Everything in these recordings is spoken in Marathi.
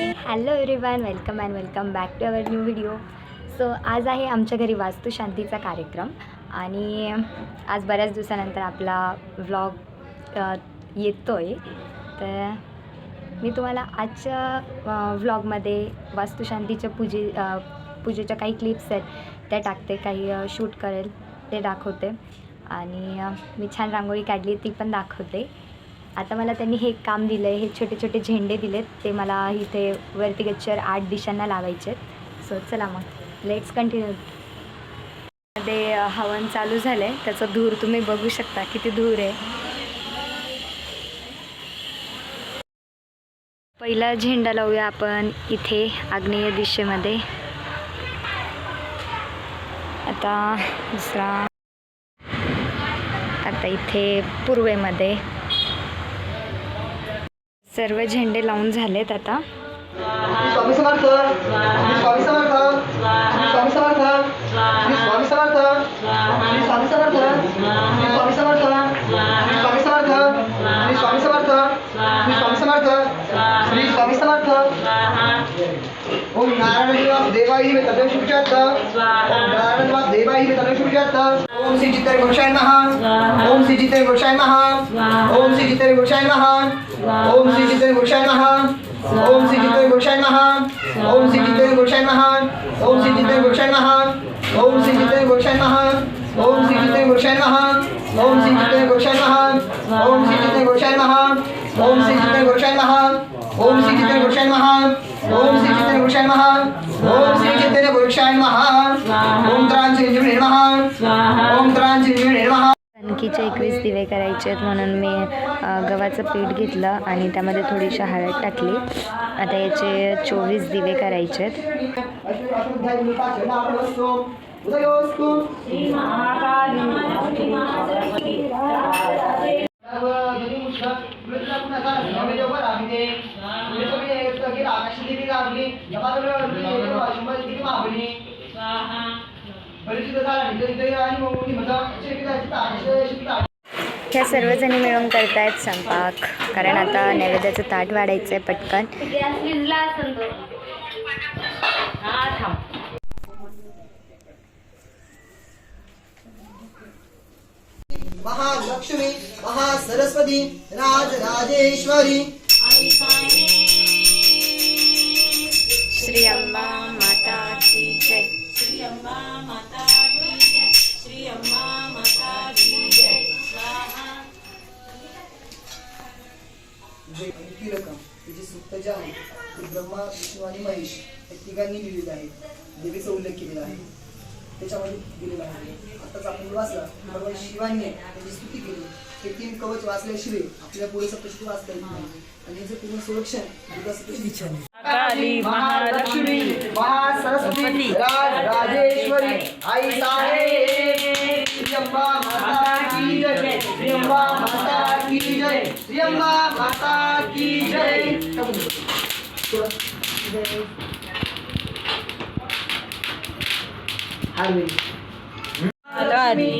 Hello everyone welcome and welcome back to our new video so आज आहे आमच्या घरी वास्तुशांतीचा कार्यक्रम आणि आज बऱ्याच दिवसानंतर आपला व्लॉग येतो आहे तर मी तुम्हाला आजच्या व्लॉगमध्ये वास्तुशांतीच्या पूजे पूजेच्या काही क्लिप्स आहेत त्या टाकते काही शूट करेल ते दाखवते. आणि मी छान रांगोळी काढली ती पण दाखवते. आता मला त्यांनी हे काम दिलं आहे हे छोटे छोटे झेंडे दिलेत ते मला इथे वरती गच्चीवर आठ दिशांना लावायचे आहेत सो चला मग. लेट्स कंटिन्यू मध्ये हवन चालू झालं आहे त्याचा धूर तुम्ही बघू शकता. किती धूर आहे. पहिला झेंडा लावूया आपण इथे आग्नेय दिशेमध्ये. आता दुसरा. आता इथे पूर्वेमध्ये. सर्व झेंडे लावून झालेत आता. श्री स्वामी समर्थ श्री स्वामी समर्थ श्री स्वामी समर्थ स्वामी समर्थ श्री स्वामी समर्थ श्री स्वामी समर्थ श्री स्वामी समर्थ स्वामी समर्थ स्वामी समर्थ श्री स्वामी समर्थ. ओम नारायण देवाई में तदेव शुभजात ओम नारायण देवाई में तदेव शुभजात ओम श्री चित्तरे गोसाई महा ओम श्री चित्तरे गोसाई महा ओम श्री चित्तरे गोसाई महा ओम श्री चित्तरे गोसाई महा ओम श्री चित्तरे गोसाई महा ओम श्री चित्तरे गोसाई महा ओम श्री चित्तरे गोसाई महा ओम श्री चित्तरे गोसाई महा ओम श्री चित्तरे गोसाई महा ओम श्री चित्तरे गोसाई महा ओम श्री चित्तरे गोसाई महा ओम श्री चित्तरे गोसाई महा ओम श्री चित्तरे गोसाई महा ओम श्री चित्तरे गोसाई महा ओम श्री चित्तरे गोसाई महा ओम नमः ओम त्रांची बाकीचे एकवीस दिवे करायचे आहेत म्हणून मी गव्हाचं पीठ घेतलं आणि त्यामध्ये थोडीशी हळद टाकली. आता याचे चोवीस दिवे करायचे आहेत. ह्या सर्वजणी मिळून करतायत स्वयंपाक. कारण आता नैवेद्याचं ताट वाढायचं आहे पटकन. महालक्ष्मी महासरस्वती राजराजेश्वरी. श्री अंबा. जे ही रक्कम तिची सुप्त जी आहे ती ब्रह्मा विष्णू आणि महेश या तिघांनी लिहिलेली आहे. देवीचा उल्लेख केलेला आहे. त्याच्यामध्ये दिलेला आहे. आताच आपण वाचला. भगवान शिवांनी त्याची स्तुती केली. हे तीन कवच वाचल्याशिवाय आपल्या पुढे सप्तशती वाचता येत नाही. आणि याचं पूर्ण संरक्षण दुर्गा सप्तशती. काली महालक्ष्मी महासरस्वती राज राजेश्वरी आई साहेब माता की जय. माता की जय. माता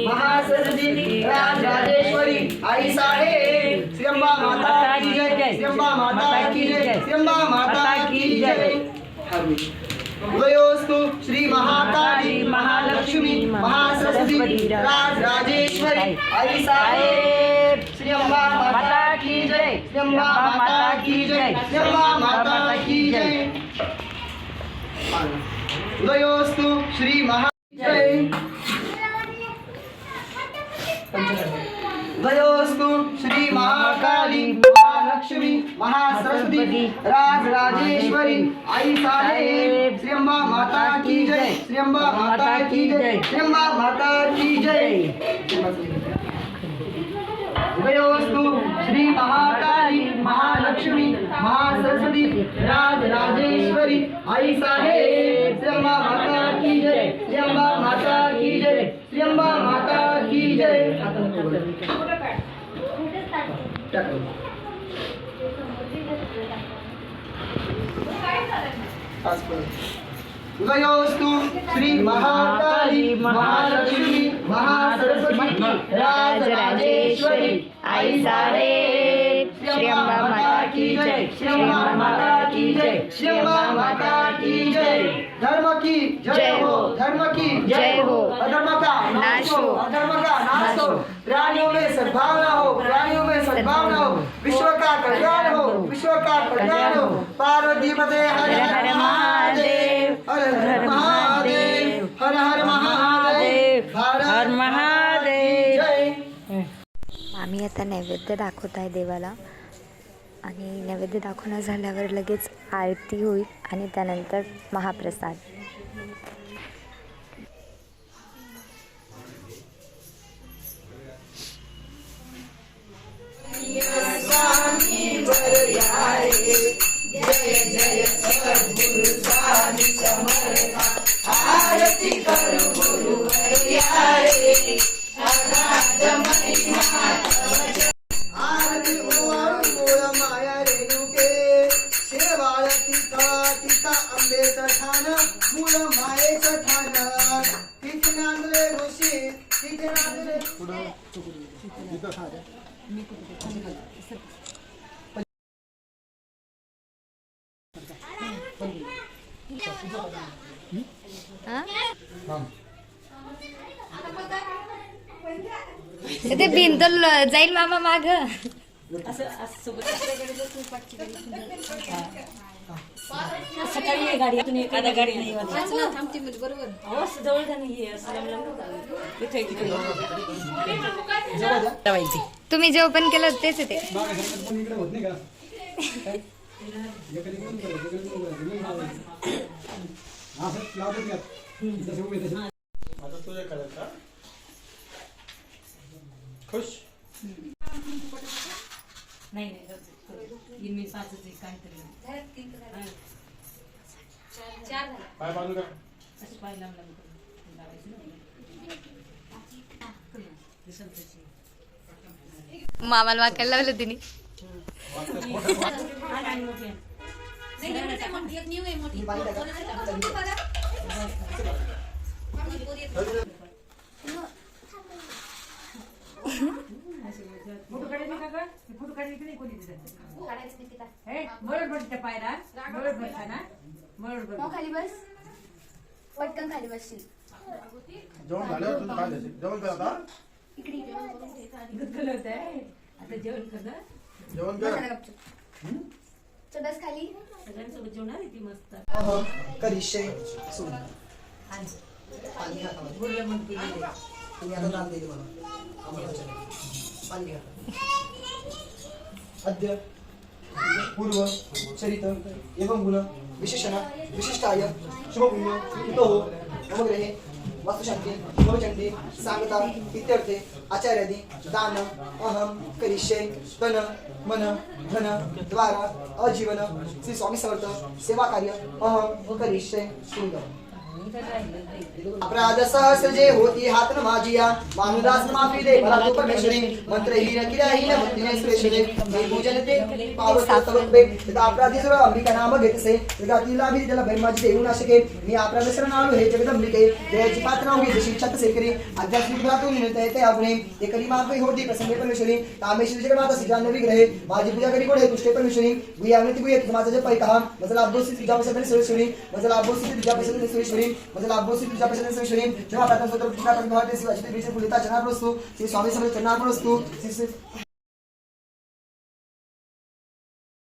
महासरस्वती राज राजेश्वरी आई साहेब श्रीअंबा माता की जय श्रीअंबा माता की जय श्रीअंबा माता की जय. उदयोस्तु श्री महाकाली महालक्ष्मी महासरस्वती राज राजेश्वरी साहेब श्री अम्बा माता की जय। श्री अम्बा माता की जय। श्री अम्बा माता की जय। उदयोस्तु श्री महा जय। उदयोस्तु श्री महाकाली। महालक्ष्मी महासरस्वती राज राजेश्वरी आई साहेब श्री अम्बा माता की जय। श्री अम्बा माता की जय। श्री अम्बा माता की जय। उदयोस्तु श्री महाकाली महालक्ष्मी महासरस्वती राज राजेश्वरी आई साहेब श्री अम्बा माता की जय। श्री अम्बा माता की जय। श्री अम्बा माता की जय। उदयोस्तु श्री महाकाली महालक्ष्मी महासरस्वती राज राजेश्वरी आई साहेब श्री अम्बा माता की जय। श्री अम्मा माता की जय। श्री अम्मा माता की जय। धर्म की जय हो। धर्म की जय हो। अधर्म का नाश हो। अधर्म का नाश हो। प्राणियों में सद्भावना हो। प्राणियों में सद्भावना हो। विश्व का कल्याण हो। विश्व का कल्याण हो। पार्वती पते हर आता नैवेद्य दाखवत आहे देवाला. आणि नैवेद्य दाखवणं झाल्यावर लगेच आरती होईल आणि त्यानंतर महाप्रसाद. आरती ते भिंत जाईल मामा माग. असं सकाळी ये गाडी नाही जवळ का आहे. इथे लावायची. तुम्ही जे ओपन केलं तेच आहे ते. नाही नाही पाय. दिसेल तशी. मामाला वाकायला लावलं तिने. मोठी. फोटो काढायचे का गं? ते फोटो काढायचे नाही कोणी तिथं. हे, बरोबर त्या पायरा बरोबर बसा ना बरोबर खाली बस. पटकन खाली बसशील. जेवण झाल्यावर तुझं काय द्यायचं जेवण कर आता? गुदगुल होत आहे. आता जेवण करणं जेवण कर. बस खाली. सगळ्यांसोबत जेवणार आहे ती मस्त. अहं करिष्ये सोड पाणी घ्या खाली. बोललं मग ती गेली. तुम्ही आता दान दिले मला. आम्हाला अद्य पूर्व चरित एवं गुण विशेषण विशिष्टाय शुभपुण्य हितो नवग्रहे वास्तुशांती शुभचंडी सांगता इत्यर्थे आचार्यादि दान अहम करिष्ये तन मन धन द्वारा अजीवन श्री स्वामी समर्थ सेवा कार्य अहम करिष्ये सुंदर अपराध सहस्रजे होती हात न माझिया मानुदास माफी दे मला मंत्र हीन किरा हीन भक्तीने सुरेश्वरे मी पूजन ते पावत तवंबे तदा अपराधी सुर अंबिका नाम घेतसे तदा तिला भी त्याला देऊ मी अपराध शरण आलो हे जगदंबिके देवाची पात्र होई जशी छत सेकरी आध्यात्मिक भ्रातून मिळते ते आपण एकरी माफी होती प्रसंगे परमेश्वरी. तामेश्वरी माता सिजान विग्रहे माझी पूजा करी कोडे तुष्टे परमेश्वरी. भूयावनती भूये माझा जय पैका मजला अब्बोसी तुझ्या पैशाने सुरेश्वरी. मजला अब्बोसी तुझ्या सुरेश्वरी. मजला अब्बोसी तुझ्या पैशाने सुरेश्वरी जेव्हा प्रार्थना स्तोत्र पूजा करत भगवान श्री वाचित बीजे फुलिता चरणार्पण वस्तू श्री स्वामी समर्थ